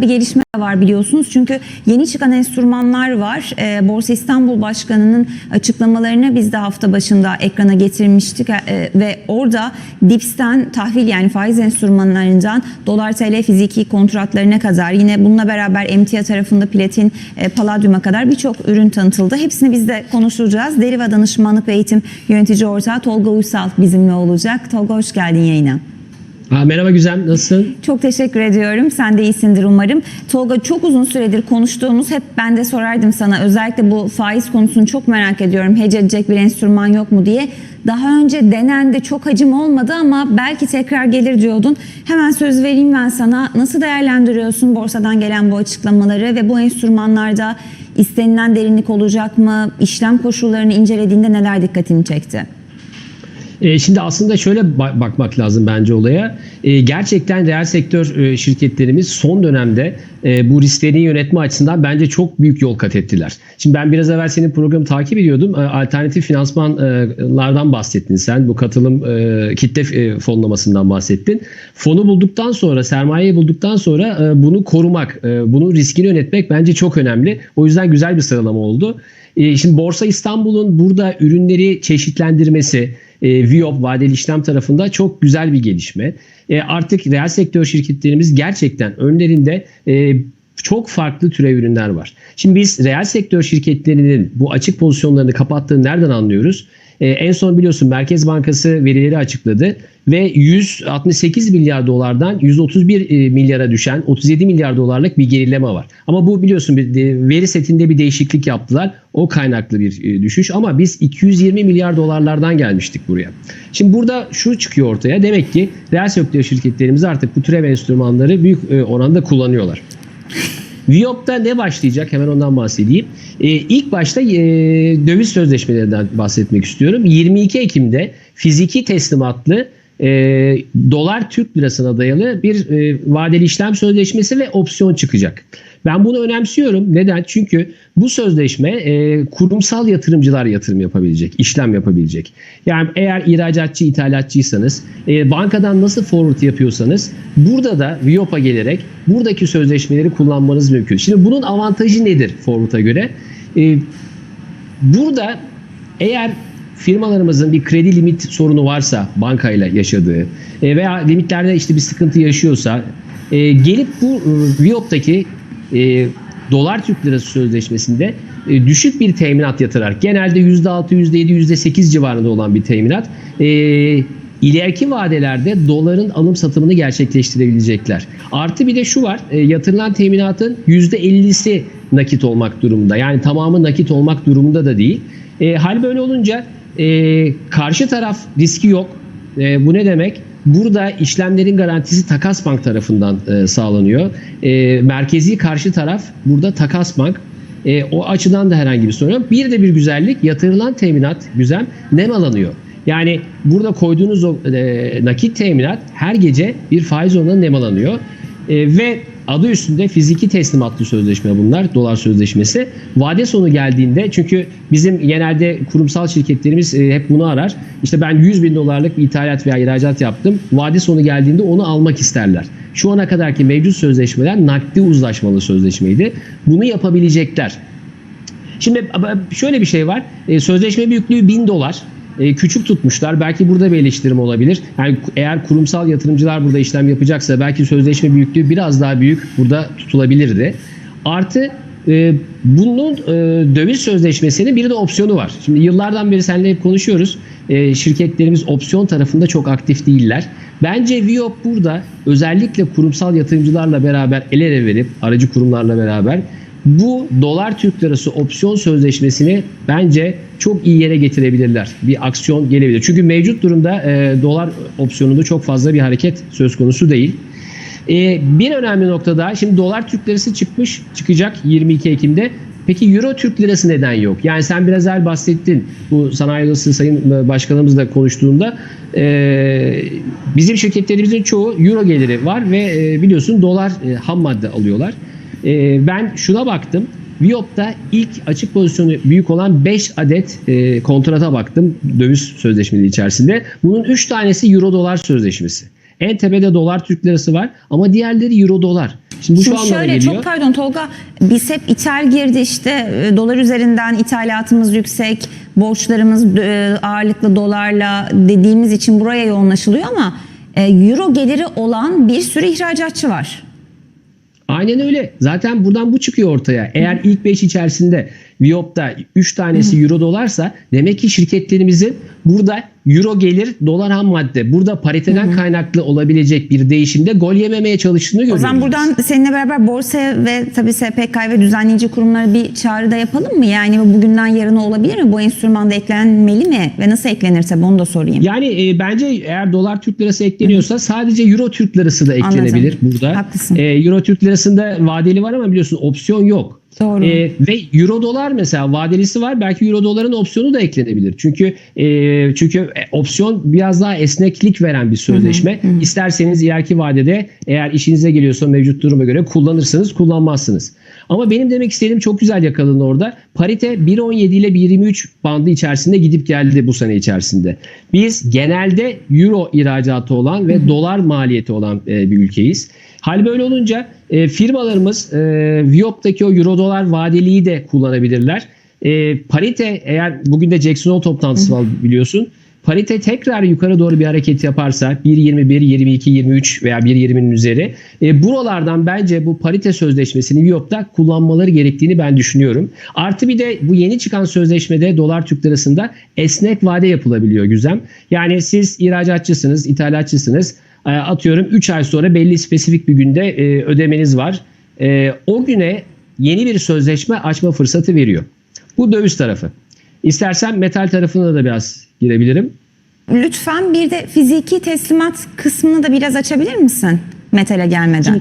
bir gelişme var biliyorsunuz. Çünkü yeni çıkan enstrümanlar var. Ee, Borsa İstanbul Başkanı'nın açıklamalarını biz de hafta başında ekrana getirmiştik Ee, ve orada DIPS'ten tahvil yani faiz enstrümanlarından dolar TL fiziki kontratlarına kadar yine bununla beraber emtia tarafında platin, e, paladyuma kadar birçok ürün tanıtıldı. Hepsini biz de konuşacağız. Deriva Danışmanlık ve Eğitim Yönetici Ortağı Tolga Uysal bizimle olacak. Tolga hoş geldin yayına. Ha, merhaba Güzem, nasılsın? Çok teşekkür ediyorum. Sen de iyisindir umarım. Tolga çok uzun süredir konuştuğumuz hep ben de sorardım sana. Özellikle bu faiz konusunu çok merak ediyorum. Hece edecek bir enstrüman yok mu diye. Daha önce denendi çok hacim olmadı ama belki tekrar gelir diyordun. Hemen söz vereyim ben sana. Nasıl değerlendiriyorsun borsadan gelen bu açıklamaları ve bu enstrümanlarda istenilen derinlik olacak mı? İşlem koşullarını incelediğinde neler dikkatini çekti? Ee, şimdi aslında şöyle ba- bakmak lazım bence olaya. Ee, gerçekten reel sektör e, şirketlerimiz son dönemde e, bu risklerini yönetme açısından bence çok büyük yol kat ettiler. Şimdi ben biraz evvel senin programı takip ediyordum. E, alternatif finansmanlardan bahsettin sen. Bu katılım e, kitle e, fonlamasından bahsettin. Fonu bulduktan sonra, sermayeyi bulduktan sonra e, bunu korumak, e, bunun riskini yönetmek bence çok önemli. O yüzden güzel bir sıralama oldu. E, Şimdi Borsa İstanbul'un burada ürünleri çeşitlendirmesi, e, Viop vadeli işlem tarafında çok güzel bir gelişme. E, artık reel sektör şirketlerimiz gerçekten önlerinde e, çok farklı türev ürünler var. Şimdi biz reel sektör şirketlerinin bu açık pozisyonlarını kapattığını nereden anlıyoruz? E, en son biliyorsun Merkez Bankası verileri açıkladı ve 168 milyar dolardan 131 e, milyara düşen 37 milyar dolarlık bir gerileme var. Ama bu biliyorsun bir veri setinde bir değişiklik yaptılar. O kaynaklı bir e, düşüş ama biz 220 milyar dolarlardan gelmiştik buraya. Şimdi burada şu çıkıyor ortaya. Demek ki reel sektör şirketlerimiz artık bu türev enstrümanları büyük oranda kullanıyorlar. Viyop'ta ne başlayacak? Hemen ondan bahsedeyim. Ee, ilk başta e, döviz sözleşmelerinden bahsetmek istiyorum. 22 Ekim'de fiziki teslimatlı e, dolar Türk lirasına dayalı bir e, vadeli işlem sözleşmesi ve opsiyon çıkacak. Ben bunu önemsiyorum. Neden? Çünkü bu sözleşme e, kurumsal yatırımcılar yatırım yapabilecek, işlem yapabilecek. Yani eğer ihracatçı, ithalatçıysanız, e, bankadan nasıl forward yapıyorsanız burada da Viyop'a gelerek buradaki sözleşmeleri kullanmanız mümkün. Şimdi bunun avantajı nedir forward'a göre? E, burada eğer firmalarımızın bir kredi limit sorunu varsa bankayla yaşadığı e, veya limitlerde işte bir sıkıntı yaşıyorsa e, gelip bu e, Viyop'taki e, dolar Türk lirası sözleşmesinde e, düşük bir teminat yatırarak genelde %6, %7, %8 civarında olan bir teminat e, ileriki vadelerde doların alım satımını gerçekleştirebilecekler. Artı bir de şu var e, yatırılan teminatın %50'si nakit olmak durumunda. Yani tamamı nakit olmak durumunda da değil. E, hal böyle olunca e, karşı taraf riski yok. E, bu ne demek? Burada işlemlerin garantisi Takas Bank tarafından e, sağlanıyor. E, merkezi karşı taraf burada Takas Bank. E, o açıdan da herhangi bir sorun yok. Bir de bir güzellik yatırılan teminat güzel nemalanıyor. Yani burada koyduğunuz o e, nakit teminat her gece bir faiz oranına nemalanıyor. E, ve adı üstünde fiziki teslimatlı sözleşme bunlar. Dolar sözleşmesi. Vade sonu geldiğinde çünkü bizim genelde kurumsal şirketlerimiz e, hep bunu arar. İşte ben 100 bin dolarlık bir ithalat veya ihracat yaptım. Vade sonu geldiğinde onu almak isterler. Şu ana kadarki mevcut sözleşmeler nakdi uzlaşmalı sözleşmeydi. Bunu yapabilecekler. Şimdi şöyle bir şey var. E, Sözleşme büyüklüğü 1000 dolar. E, Küçük tutmuşlar. Belki burada bir eleştirim olabilir. Yani eğer kurumsal yatırımcılar burada işlem yapacaksa belki sözleşme büyüklüğü biraz daha büyük burada tutulabilirdi. Artı e, bunun e, döviz sözleşmesinin bir de opsiyonu var. Şimdi yıllardan beri seninle hep konuşuyoruz. Şirketlerimiz opsiyon tarafında çok aktif değiller. Bence Viop burada özellikle kurumsal yatırımcılarla beraber el ele verip aracı kurumlarla beraber bu dolar Türk lirası opsiyon sözleşmesini bence çok iyi yere getirebilirler. Bir aksiyon gelebilir. Çünkü mevcut durumda e, dolar opsiyonunda çok fazla bir hareket söz konusu değil. E, bir önemli nokta daha. Şimdi dolar Türk lirası çıkmış, çıkacak 22 Ekim'de. Peki Euro Türk lirası neden yok? Yani sen biraz evvel bahsettin. Bu sanayi odası sayın başkanımızla konuştuğunda e, bizim şirketlerimizin çoğu Euro geliri var ve e, biliyorsun dolar e, ham madde alıyorlar. E, ben şuna baktım. Viyop'ta ilk açık pozisyonu büyük olan 5 adet e, kontrata baktım döviz sözleşmesi içerisinde. Bunun 3 tanesi euro dolar sözleşmesi. En tepede dolar Türk lirası var ama diğerleri euro dolar. Şimdi bu Şimdi şu şöyle geliyor. çok pardon Tolga biz hep ithal girdi işte e, dolar üzerinden ithalatımız yüksek borçlarımız e, ağırlıklı dolarla dediğimiz için buraya yoğunlaşılıyor ama e, euro geliri olan bir sürü ihracatçı var. Aynen öyle. Zaten buradan bu çıkıyor ortaya. Eğer ilk 5 içerisinde Viop'ta 3 tanesi euro dolarsa demek ki şirketlerimizin burada euro gelir dolar ham madde burada pariteden kaynaklı olabilecek bir değişimde gol yememeye çalıştığını O görüyoruz. zaman buradan seninle beraber borsa ve tabii SPK ve düzenleyici kurumlara bir çağrı da yapalım mı? Yani bu bugünden yarına olabilir mi? Bu enstrümanda eklenmeli mi? Ve nasıl eklenir tabii onu da sorayım. Yani e, bence eğer dolar Türk lirası ekleniyorsa sadece euro Türk lirası da eklenebilir Anladım. burada. Haklısın. E, euro Türk lirasında vadeli var ama biliyorsun opsiyon yok. Doğru. E, ve euro dolar mesela vadelisi var. Belki euro doların opsiyonu da eklenebilir. Çünkü e, çünkü e, opsiyon biraz daha esneklik veren bir sözleşme. İsterseniz ileriki vadede eğer işinize geliyorsa mevcut duruma göre kullanırsınız, kullanmazsınız. Ama benim demek istediğim çok güzel yakaladın orada. Parite 1.17 ile 1.23 bandı içerisinde gidip geldi bu sene içerisinde. Biz genelde euro ihracatı olan ve dolar maliyeti olan e, bir ülkeyiz. Hal böyle olunca e, firmalarımız e, Viop'taki o euro dolar vadeliği de kullanabilirler. E, parite eğer bugün de Jackson Hole toplantısı var biliyorsun. Parite tekrar yukarı doğru bir hareket yaparsa 1.21, 22, 23 veya 1.20'nin üzeri e, buralardan bence bu parite sözleşmesini Viop'ta kullanmaları gerektiğini ben düşünüyorum. Artı bir de bu yeni çıkan sözleşmede dolar Türk lirasında esnek vade yapılabiliyor Güzem. Yani siz ihracatçısınız, ithalatçısınız. E, atıyorum 3 ay sonra belli spesifik bir günde e, ödemeniz var. E, o güne yeni bir sözleşme açma fırsatı veriyor. Bu döviz tarafı. İstersen metal tarafına da biraz girebilirim. Lütfen bir de fiziki teslimat kısmını da biraz açabilir misin? Metale gelmeden.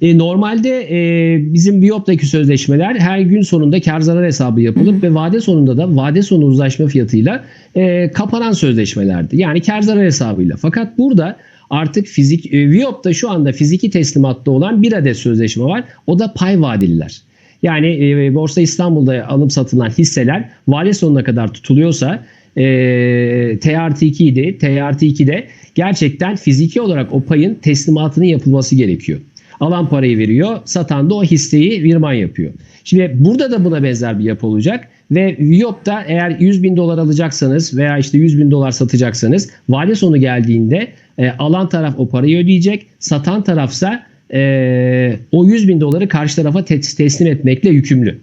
E, normalde e, bizim Biop'taki sözleşmeler her gün sonunda kar zarar hesabı yapılıp ve vade sonunda da vade sonu uzlaşma fiyatıyla e, kapanan sözleşmelerdi. Yani kar zarar hesabıyla. Fakat burada artık fizik e, Viop'ta şu anda fiziki teslimatta olan bir adet sözleşme var. O da pay vadeliler. Yani e, Borsa İstanbul'da alım satılan hisseler vade sonuna kadar tutuluyorsa e, T artı 2 idi. T artı 2'de gerçekten fiziki olarak o payın teslimatının yapılması gerekiyor. Alan parayı veriyor, satan da o hisseyi virman yapıyor. Şimdi burada da buna benzer bir yapı olacak ve Viop'ta eğer 100 bin dolar alacaksanız veya işte 100 bin dolar satacaksanız vade sonu geldiğinde e, alan taraf o parayı ödeyecek, satan tarafsa e, o 100 bin doları karşı tarafa te- teslim etmekle yükümlü.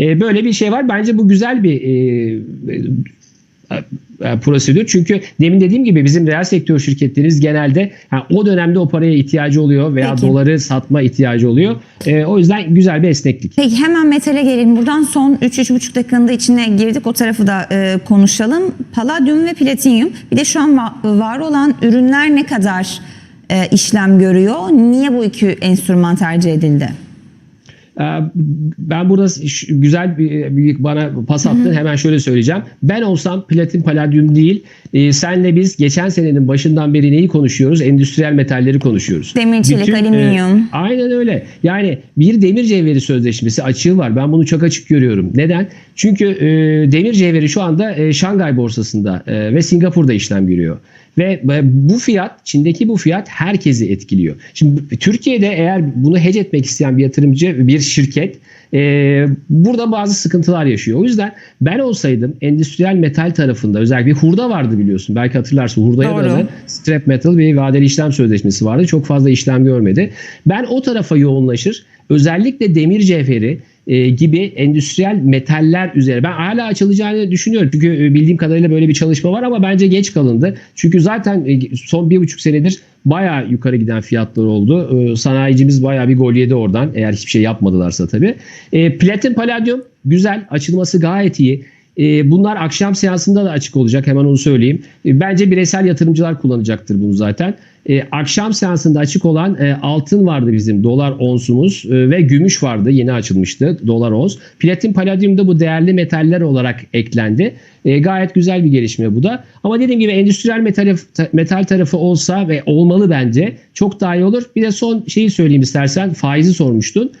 E, böyle bir şey var. Bence bu güzel bir e, prosedür. Çünkü demin dediğim gibi bizim reel sektör şirketlerimiz genelde ha, o dönemde o paraya ihtiyacı oluyor veya Peki. doları satma ihtiyacı oluyor. E, o yüzden güzel bir esneklik. Peki hemen metale gelelim. Buradan son 3-3,5 dakikanın da içine girdik. O tarafı da e, konuşalım. Palladium ve platinyum. Bir de şu an va- var olan ürünler ne kadar e, işlem görüyor? Niye bu iki enstrüman tercih edildi? Ee, Ben burada güzel bir, bir bana pas attın. Hemen şöyle söyleyeceğim. Ben olsam platin paladyum değil. E, senle biz geçen senenin başından beri neyi konuşuyoruz? Endüstriyel metalleri konuşuyoruz. Demir, çelik, Bütün, e, alüminyum. aynen öyle. Yani bir demir cevheri sözleşmesi açığı var. Ben bunu çok açık görüyorum. Neden? Çünkü e, demir cevheri şu anda e, Şangay borsasında e, ve Singapur'da işlem görüyor. Ve bu fiyat, Çin'deki bu fiyat herkesi etkiliyor. Şimdi Türkiye'de eğer bunu hedge etmek isteyen bir yatırımcı, bir şirket e, burada bazı sıkıntılar yaşıyor. O yüzden ben olsaydım endüstriyel metal tarafında özellikle bir hurda vardı biliyorsun. Belki hatırlarsın hurdaya Doğru. dayalı scrap metal bir vadeli işlem sözleşmesi vardı. Çok fazla işlem görmedi. Ben o tarafa yoğunlaşır. Özellikle demir cevheri e, gibi endüstriyel metaller üzere ben hala açılacağını düşünüyorum. Çünkü e, bildiğim kadarıyla böyle bir çalışma var ama bence geç kalındı. Çünkü zaten e, son bir buçuk senedir bayağı yukarı giden fiyatlar oldu. Sanayicimiz bayağı bir gol yedi oradan eğer hiçbir şey yapmadılarsa tabii. Platin paladyum güzel açılması gayet iyi. E, bunlar akşam seansında da açık olacak hemen onu söyleyeyim. E, bence bireysel yatırımcılar kullanacaktır bunu zaten. E, akşam seansında açık olan e, altın vardı bizim dolar onsumuz e, ve gümüş vardı yeni açılmıştı dolar ons. Platin paladyum da bu değerli metaller olarak eklendi. E, gayet güzel bir gelişme bu da. Ama dediğim gibi endüstriyel metal, metal tarafı olsa ve olmalı bence çok daha iyi olur. Bir de son şeyi söyleyeyim istersen faizi sormuştun.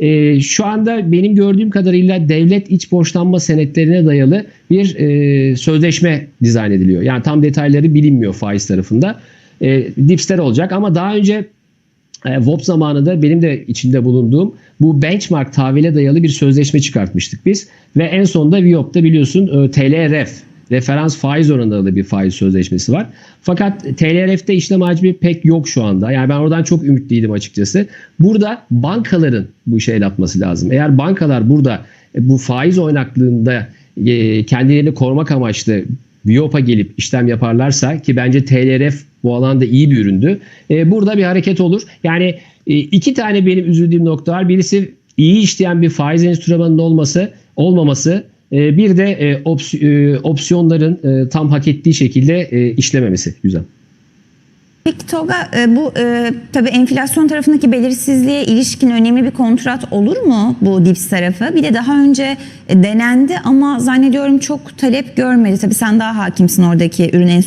E, şu anda benim gördüğüm kadarıyla devlet iç borçlanma senetlerine dayalı bir e, sözleşme dizayn ediliyor. Yani tam detayları bilinmiyor faiz tarafında. E, dipsler olacak ama daha önce e, VOP zamanında benim de içinde bulunduğum bu benchmark tahvile dayalı bir sözleşme çıkartmıştık biz. Ve en sonunda VIOP'ta biliyorsun e, TLRF referans faiz oranında bir faiz sözleşmesi var. Fakat TLRF'te işlem hacmi pek yok şu anda. Yani ben oradan çok ümitliydim açıkçası. Burada bankaların bu işe el atması lazım. Eğer bankalar burada e, bu faiz oynaklığında e, kendilerini korumak amaçlı Viyop'a gelip işlem yaparlarsa ki bence TLRF bu alanda iyi bir üründü. E, burada bir hareket olur. Yani iki tane benim üzüldüğüm nokta var. Birisi iyi işleyen bir faiz enstrümanının olması, olmaması. E, bir de e, ops- e, opsiyonların e, tam hak ettiği şekilde işlememesi. Güzel. Peki Tolga bu e, tabii enflasyon tarafındaki belirsizliğe ilişkin önemli bir kontrat olur mu bu DIPS tarafı? Bir de daha önce denendi ama zannediyorum çok talep görmedi. Tabii sen daha hakimsin oradaki ürün.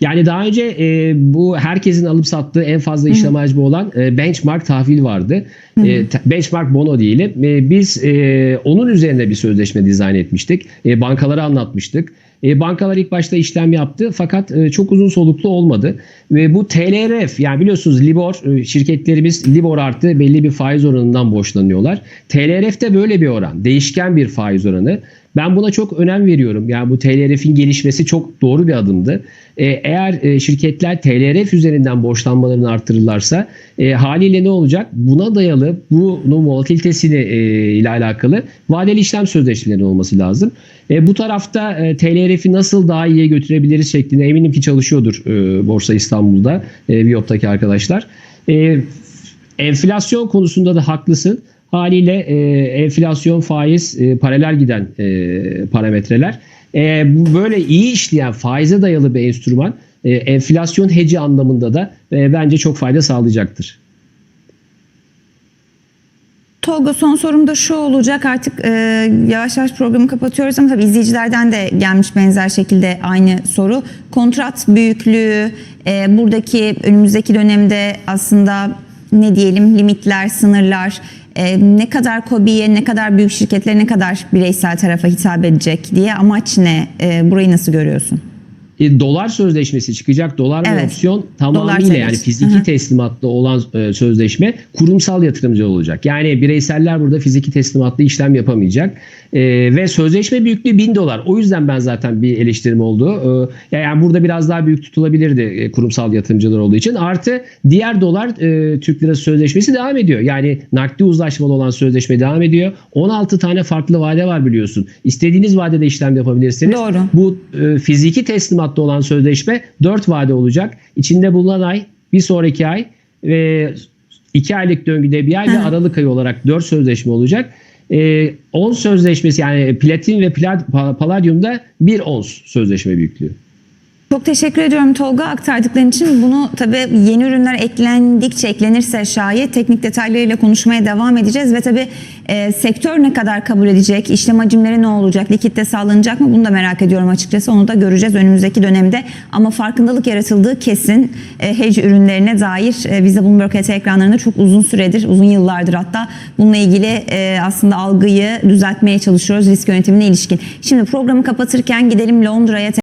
Yani daha önce e, bu herkesin alıp sattığı en fazla işlem hacmi olan e, benchmark tahvil vardı. E, benchmark bono diyelim. E, biz e, onun üzerine bir sözleşme dizayn etmiştik. E, bankalara anlatmıştık. E, bankalar ilk başta işlem yaptı fakat e, çok uzun soluklu olmadı. Ve bu TLRF yani biliyorsunuz Libor e, şirketlerimiz Libor artı belli bir faiz oranından borçlanıyorlar. TLRF de böyle bir oran. Değişken bir faiz oranı. Ben buna çok önem veriyorum. Yani bu TLRF'in gelişmesi çok doğru bir adımdı. Ee, eğer e, şirketler TLRF üzerinden borçlanmalarını arttırırlarsa e, haliyle ne olacak? Buna dayalı bunun volatilitesini e, ile alakalı vadeli işlem sözleşmeleri olması lazım. E, bu tarafta e, TLRF'i nasıl daha iyiye götürebiliriz şeklinde eminim ki çalışıyordur e, Borsa İstanbul'da e, Viyop'taki arkadaşlar. E, enflasyon konusunda da haklısın. Haliyle e, enflasyon, faiz e, paralel giden e, parametreler. E, bu böyle iyi işleyen faize dayalı bir enstrüman e, enflasyon heci anlamında da e, bence çok fayda sağlayacaktır. Tolga son sorum da şu olacak artık e, yavaş yavaş programı kapatıyoruz ama tabii izleyicilerden de gelmiş benzer şekilde aynı soru. Kontrat büyüklüğü e, buradaki önümüzdeki dönemde aslında ne diyelim limitler, sınırlar e, ne kadar KOBİ'ye ne kadar büyük şirketlere ne kadar bireysel tarafa hitap edecek diye amaç ne? E, burayı nasıl görüyorsun? E, dolar sözleşmesi çıkacak. Dolar ve Evet. opsiyon Dolar tamamıyla yani sözleşmesi. fiziki Hı hı. teslimatlı olan e, sözleşme kurumsal yatırımcı olacak. Yani bireyseller burada fiziki teslimatlı işlem yapamayacak. E, ve sözleşme büyüklüğü 1000 dolar. O yüzden ben zaten bir eleştirim oldu. E, yani burada biraz daha büyük tutulabilirdi e, kurumsal yatırımcılar olduğu için. Artı diğer dolar e, Türk lirası sözleşmesi devam ediyor. Yani nakdi uzlaşmalı olan sözleşme devam ediyor. 16 tane farklı vade var biliyorsun. İstediğiniz vadede işlem yapabilirsiniz. Doğru. Bu e, fiziki teslimatta olan sözleşme 4 vade olacak. İçinde bulunan ay, bir sonraki ay ve 2 aylık döngüde bir ay ve. Aralık ayı olarak 4 sözleşme olacak. E, 10 sözleşmesi yani platin ve plat, pa- paladyumda 1 ons sözleşme büyüklüğü. Çok teşekkür ediyorum Tolga aktardıkların için. Bunu tabii yeni ürünler eklendikçe eklenirse şayet teknik detaylarıyla konuşmaya devam edeceğiz ve tabii e, sektör ne kadar kabul edecek, işlem hacimleri ne olacak, likitte sağlanacak mı bunu da merak ediyorum açıkçası. Onu da göreceğiz önümüzdeki dönemde. Ama farkındalık yaratıldığı kesin e, hedge ürünlerine dair e, biz de Bloomberg HT ekranlarında çok uzun süredir, uzun yıllardır hatta bununla ilgili e, aslında algıyı düzeltmeye çalışıyoruz risk yönetimine ilişkin. Şimdi programı kapatırken gidelim Londra'ya